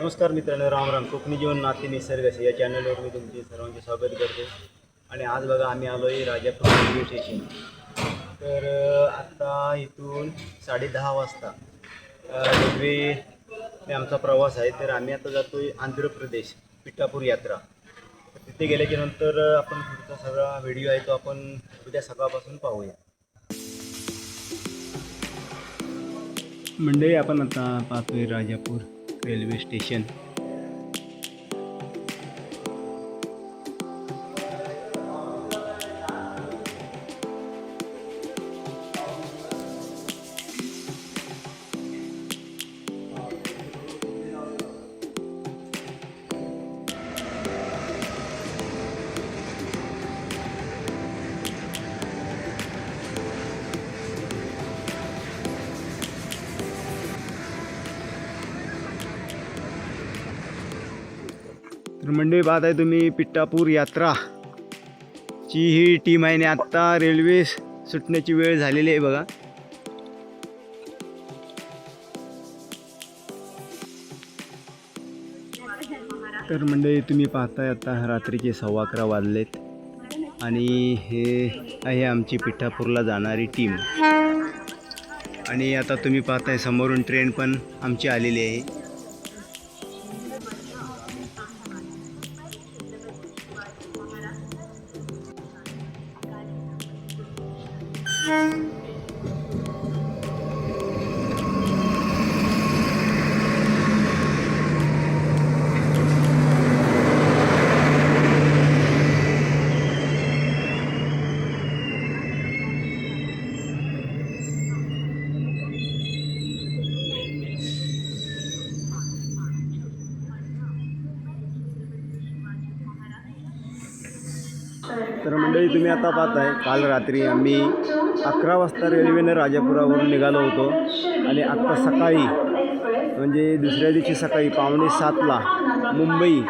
नमस्कार मित्रांनो राम राम. कोकणी जीवन नाते निसर्गाशी या चॅनलवर मी तुमचे सर्वांचे स्वागत करते. आणि आज बघा आम्ही आलो आहे राजापूर रेल्वे स्टेशन तर आत्ता इथून साडेदहा वाजता रेल्वे आमचा प्रवास आहे. तर आम्ही आता जातो आहे आंध्र प्रदेश पिठापूर यात्रा. तिथे गेल्याच्यानंतर आपण पुढचा सगळा व्हिडिओ आहे तो आपण उद्या सकाळपासून पाहूया. मंडळी आपण आता पाहतोय राजापूर. रेल्वे स्टेशन मंडळी पाहत आहे तुम्ही पिठापूर यात्रा. ची ही टीम आहे आणि आत्ता रेल्वे सुटण्याची वेळ झालेली आहे बघा. तर मंडळी तुम्ही पाहताय आता रात्रीचे सव्वा अकरा वाजलेत. आणि हे आहे आमची पिठापूरला जाणारी टीम आणि आता तुम्ही पाहताय समोरून ट्रेन पण आमची आलेली आहे. तुम्ही आता पाहताय काल रात्री आम्ही अकरा वाजता रेल्वेनं राजापुरावरून निघालो होतो. आणि आत्ता सकाळी म्हणजे दुसऱ्या दिवशी सकाळी पावणे सातला मुंबई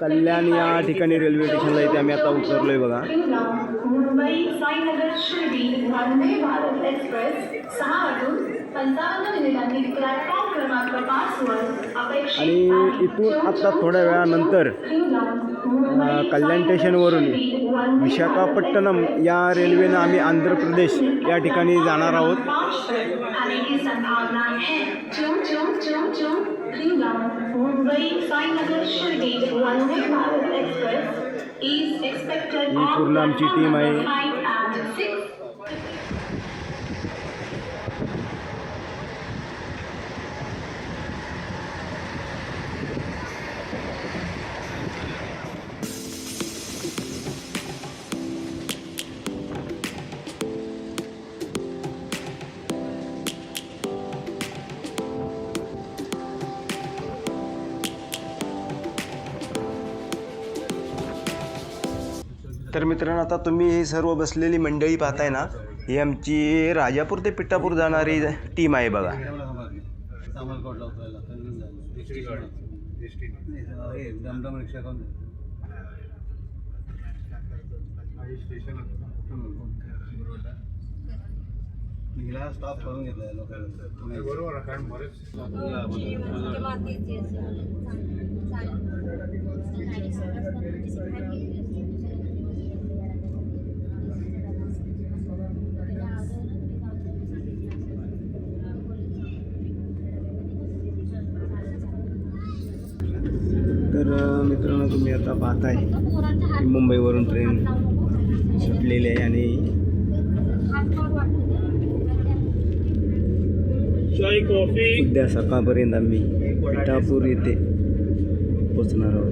कल्याण या ठिकाणी रेल्वे स्टेशनला इथे आम्ही आता उतरलो आहे बघा. मुंबई आणि इथून आत्ता थोड्या वेळानंतर कल्याण स्टेशनवरून विशाखापट्टणम या रेल्वेनं आम्ही आंध्र प्रदेश या ठिकाणी जाणार आहोत. ही पूर्ण आमची टीम आहे. तर मित्रांनो आता तुम्ही ही सर्व बसलेली मंडळी पाहताय ना ही आमची राजापूर ते पिठापूर जाणारी टीम आहे बघा. रिक्षा करून स्टॉप करून घेतलाय तर मित्रांनो तुम्ही आता पाहताय की मुंबईवरून ट्रेन सुटलेली आहे आणि उद्या सकाळपर्यंत आम्ही पिठापूर येथे पोचणार आहोत.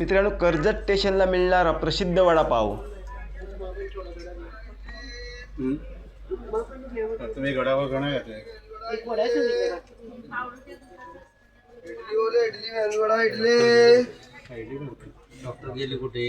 मित्रांनो कर्जत स्टेशनला मिळणारा प्रसिद्ध वडापाव. तुम्ही गडावर गणा घातले डॉक्टर गेले कुठे?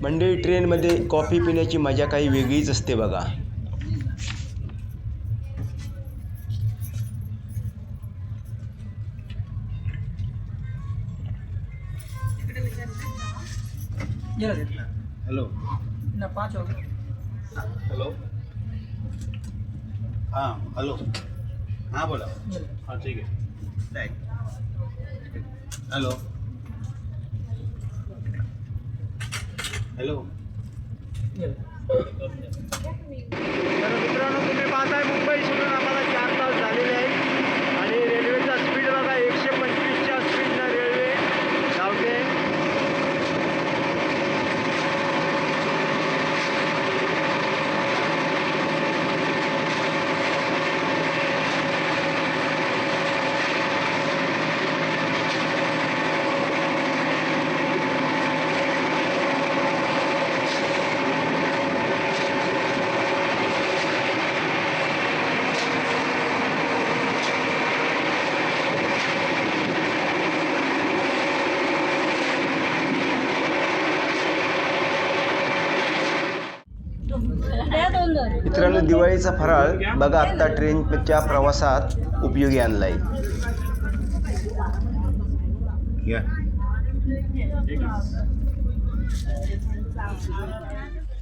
मंडळी ट्रेनमध्ये कॉफी पिण्याची मजा काही वेगळीच असते बघा. हॅलो हॅलो हां हॅलो हां बोला हां ठीक आहे. काय हॅलो हॅलो तर मित्रांनो तुम्ही पाहताय मुंबई सोडून आम्हाला चार तास झालेले आहेत आणि रेल्वेचा स्पीड बघा एकशे पंचवीसच्या स्पीडनं रेल्वे धावते मित्रांनो दिवाळीचा फराळ बघा आत्ता ट्रेनच्या प्रवासात उपयोगी आणलाय.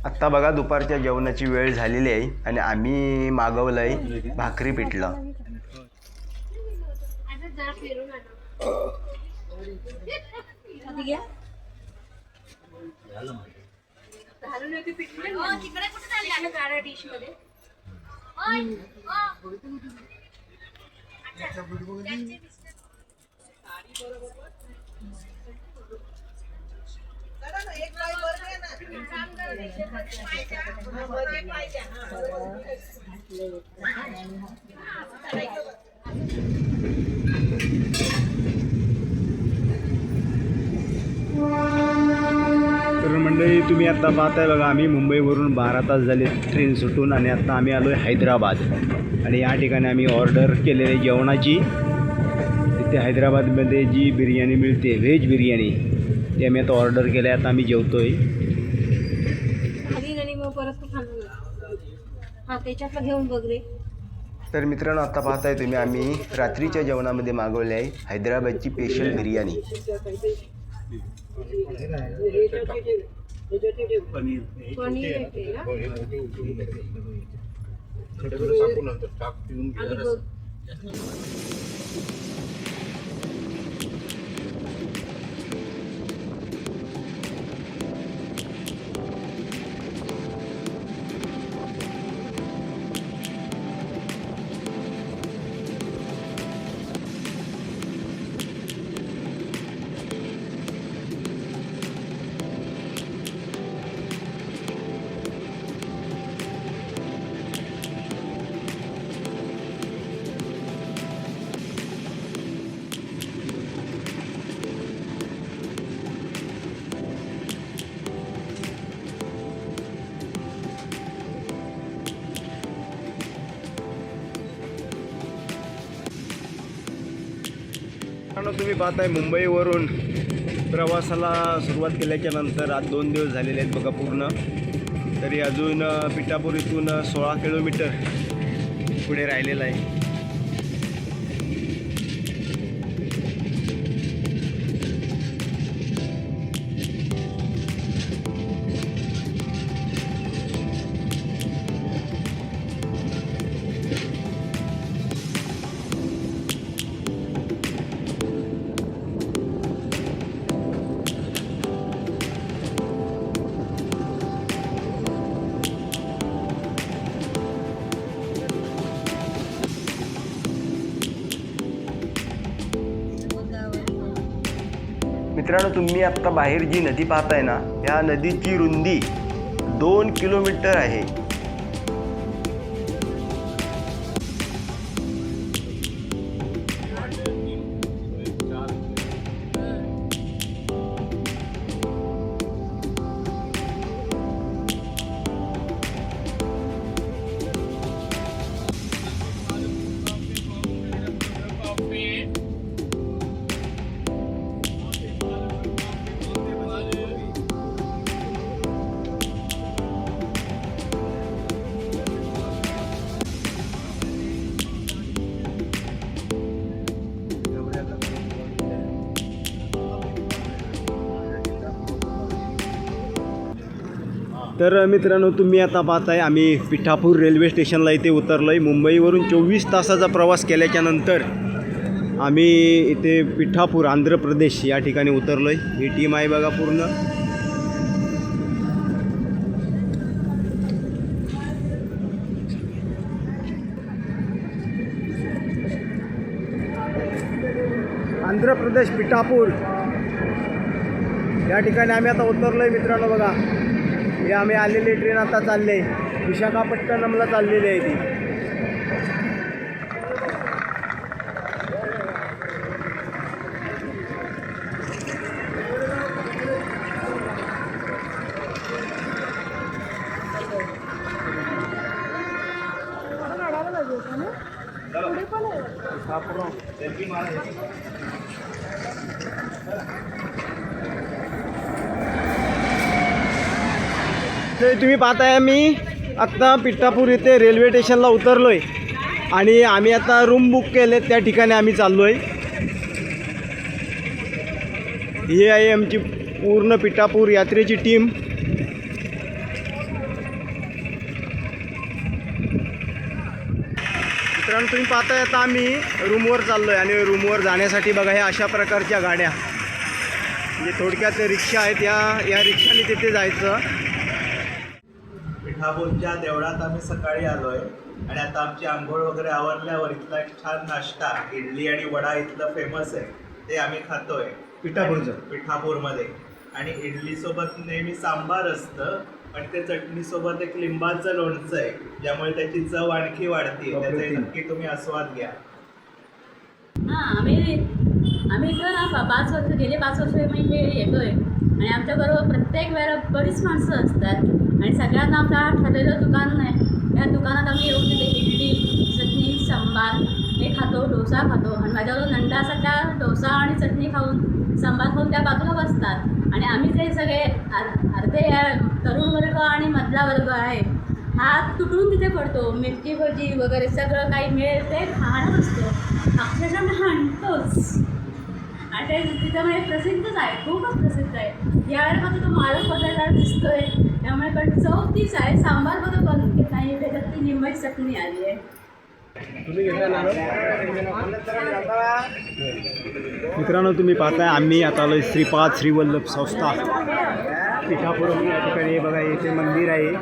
आत्ता बघा दुपारच्या जेवणाची वेळ झालेली आहे आणि आम्ही मागवलंय भाकरी पिठलं. तिकडे कुठे चालली काळ्या डिशमध्ये तर मंडळी तुम्ही आत्ता पाहताय बघा आम्ही मुंबईवरून बारा तास झाले ट्रेन सुटून आणि आत्ता आम्ही आलो आहे हैदराबाद. आणि या ठिकाणी आम्ही ऑर्डर केलेली आहे जेवणाची. तिथे हैदराबादमध्ये जी बिर्याणी मिळते व्हेज बिर्याणी ती आम्ही आता ऑर्डर केल्या आता आम्ही जेवतोय. खाली आणि मग परत तू खाणार हा त्याच्यातलं घेऊन बघ रे. तर मित्रांनो आता पाहताय तुम्ही आम्ही रात्रीच्या जेवणामध्ये मागवले आहे हैदराबादची स्पेशल बिर्याणी. पनीर पनीर येते ना नंतर टाक पिऊन तुम्ही पाहताय मुंबईवरून प्रवासाला सुरुवात केल्याच्यानंतर आज दोन दिवस झालेले आहेत बघा पूर्ण. तरी अजून पिठापूर इथून सोळा किलोमीटर पुढे राहिलेलं आहे. मित्रांनो तुम्ही आत्ता बाहेर जी नदी पाहताय ना या नदीची रुंदी दोन किलोमीटर आहे. तर मित्रांनो तुम्ही आता पाहताय आम्ही पिठापूर रेल्वे स्टेशनला इथे उतरलो आहे मुंबईवरून चोवीस तासाचा प्रवास केल्याच्यानंतर आम्ही इथे पिठापूर आंध्र प्रदेश या ठिकाणी उतरलो आहे ही टीम आहे बघा पूर्ण. आंध्र प्रदेश पिठापूर. या ठिकाणी आम्ही आता उतरलो आहे मित्रांनो बघा. हे आम्ही आलेली ट्रेन आता चालली आहे. विशाखापट्टणमला चाललेली आहे ती. तर तुम्ही पाहताय मी आत्ता पिठापूर इथे रेल्वे स्टेशनला उतरलो आहे आणि आम्ही आता रूम बुक केले त्या ठिकाणी आम्ही चाललो आहे ही आहे आमची पूर्ण पिठापूर यात्रेची टीम मित्रांनो तुम्ही पाहताय आता आम्ही रूमवर चाललो आहे आणि रूमवर जाण्यासाठी बघा ह्या अशा प्रकारच्या गाड्या. म्हणजे थोडक्यात रिक्षा आहेत या या रिक्षाने तिथे जायचं. पिठापूरच्या देवळात आम्ही सकाळी आलो आहे आणि आता आमची आंघोळ वगैरे आवरल्यावर इथला एक छान नाश्ता इडली आणि वडा इथलं फेमस आहे. ते आम्ही खातोय. पिठापूरचं? पिठापूरमध्ये. आणि इडली सोबत नेहमी सांबार असतं पण ते चटणी सोबत एक लिंबाचं लोणचं आहे ज्यामुळे त्याची चव आणखी वाढते त्याचे. नक्की तुम्ही आस्वाद घ्या. हां आम्ही आम्ही इथं ना पाच वर्ष गेले पाच वर्ष मी इथे येतोय. आणि आमच्याबरोबर प्रत्येक वेळेला बरीच माणसं असतात. आणि सगळ्यांना आमचं ठरलेलं दुकान आहे त्या दुकानात आम्ही येऊन तिथे इडली चटणी सांबार हे खातो डोसा खातो. आणि माझ्याबरोबर नंदा असतात त्या डोसा आणि चटणी खाऊन सांबार खाऊन त्या बाजूला बसतात. आणि आम्ही जे सगळे अर्धे या तरुण वर्ग आणि मधला वर्ग आहे हा तुटून तिथे पडतो. मिरची भजी वगैरे सगळं काही मिळेल ते खाणं असतो. अक्षरशः हाणतोच. आणि ते तिथं म्हणजे प्रसिद्धच आहे. खूपच प्रसिद्ध आहे. यावेळेला फक्त तो मालक बदलला दिसतोय. त्यामुळे पण चव तीच आहे. सांबार बदल बनून नाही त्याच्यात ती निंबाची चटणी आली आहे. मित्रांनो तुम्ही पाहताय आम्ही आता आलो श्रीपाद श्रीवल्लभ संस्था. पिठापूर या ठिकाणी हे बघा इथे मंदिर आहे.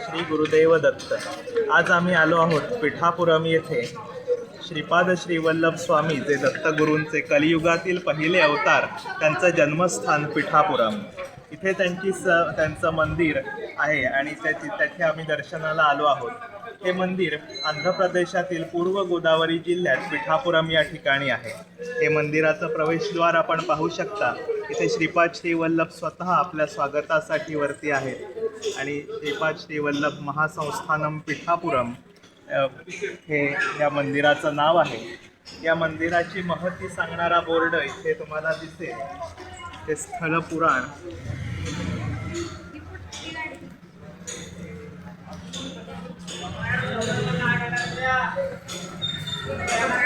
श्री गुरुदेव दत्त. आज आम्ही आलो आहोत पिठापुरम येथे. श्रीपाद श्रीवल्लभ स्वामी जे दत्तगुरूंचे कलियुगातील पहिले अवतार त्यांचं जन्मस्थान पिठापुरम. इथे त्यांची स त्यांचं मंदिर आहे आणि त्याची त्याचे आम्ही दर्शनाला आलो आहोत. हे मंदिर आंध्र प्रदेशातील पूर्व गोदावरी जिल्ह्यात पिठापुरम या ठिकाणी आहे. हे मंदिराचं प्रवेशद्वार आपण पाहू शकता. इथे श्रीपाद श्रीवल्लभ स्वतः आपल्या स्वागतासाठी वरती आहेत. आणि श्रीपाद श्रीवल्लभ महासंस्थानम पिठापुरम हे या मंदिराचं नाव आहे. या मंदिराची महती सांगणारा बोर्ड इथे तुम्हाला दिसेल. ते स्थळ पुराण.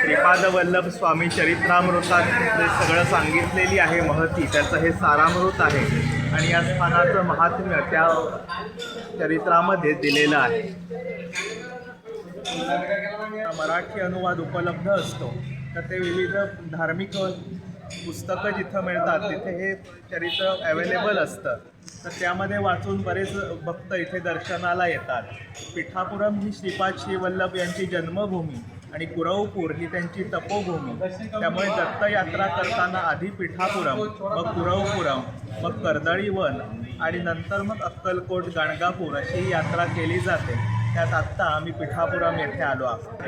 श्रीपाद वल्लभ स्वामी चरित्रामृतात जे सगळं सांगितलेली आहे महती. त्याचं हे सारामृत आहे. आणि या स्थानाचं महात्म्य त्या चरित्रामध्ये दिलेलं आहे. मराठी अनुवाद उपलब्ध असतो. तर ते विविध धार्मिक पुस्तकं जिथं मिळतात तिथे हे चरित्र अवेलेबल असतं. तर त्यामध्ये वाचून बरेच भक्त इथे दर्शनाला येतात. पिठापुरम ही श्रीपाद श्रीवल्लभ यांची जन्मभूमी आणि कुरवपूर ही त्यांची तपोभूमी. त्यामुळे दत्तयात्रा करताना आधी पिठापुरम मग कुरवपुरम मग कर्दळीवन आणि नंतर मग अक्कलकोट गाणगापूर अशी ही यात्रा केली जाते. त्यात आत्ता आम्ही पिठापुरम येथे आलो आहोत.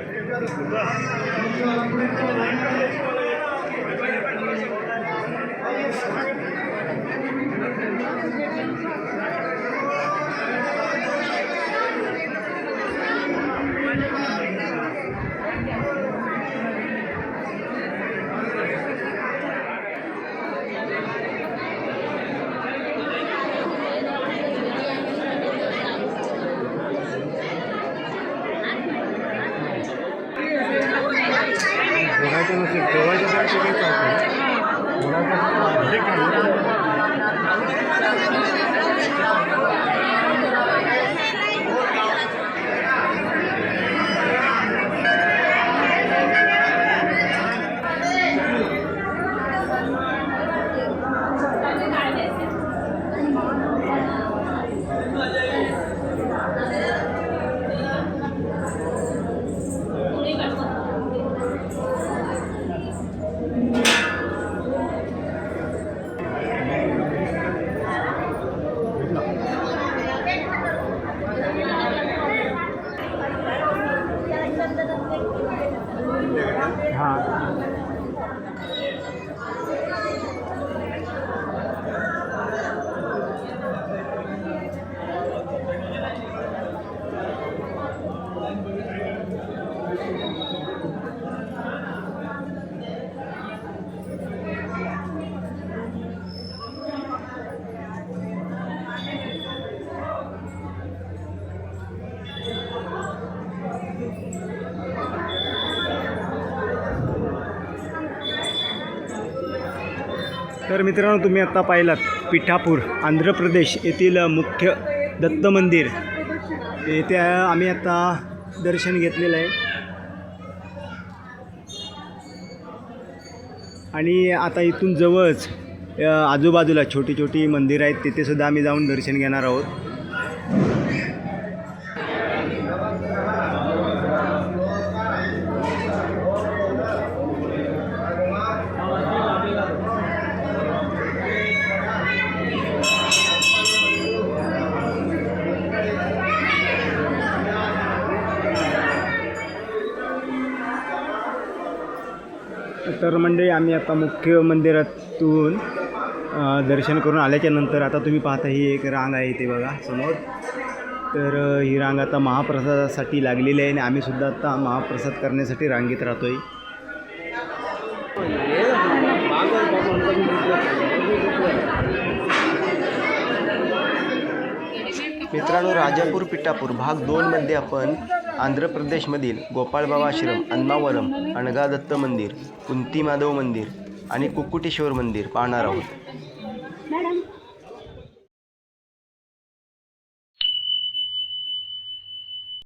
बघायचं नसेल ठेवायचं तर ते काही चालतं तर मित्रांनो तुम्ही आत्ता पाहिलात पिठापूर आंध्र प्रदेश येथील मुख्य दत्त मंदिर. येथे आम्ही आत्ता दर्शन घेतलेलं आहे. आणि आता इथून जवळच आजूबाजूला छोटी छोटी मंदिरं आहेत तिथेसुद्धा आम्ही जाऊन दर्शन घेणार आहोत. तर मंडळी आम्ही आता मुख्य मंदिरातून दर्शन करून आल्याच्यानंतर आता तुम्ही पाहता ही एक रांग आहे इथे बघा समोर. तर ही रांग आता महाप्रसादासाठी लागलेली आहे आणि आम्ही सुद्धा आता महाप्रसाद करण्यासाठी रांगेत राहतो आहे मित्रांनो राजापूर पिठापूर भाग दोनमध्ये आपण आंध्र प्रदेशमधील गोपाळबाबा आश्रम अन्मावरम अणगादत्त मंदिर कुंती माधव मंदिर आणि कुक्कुटेश्वर मंदिर पाहणार आहोत.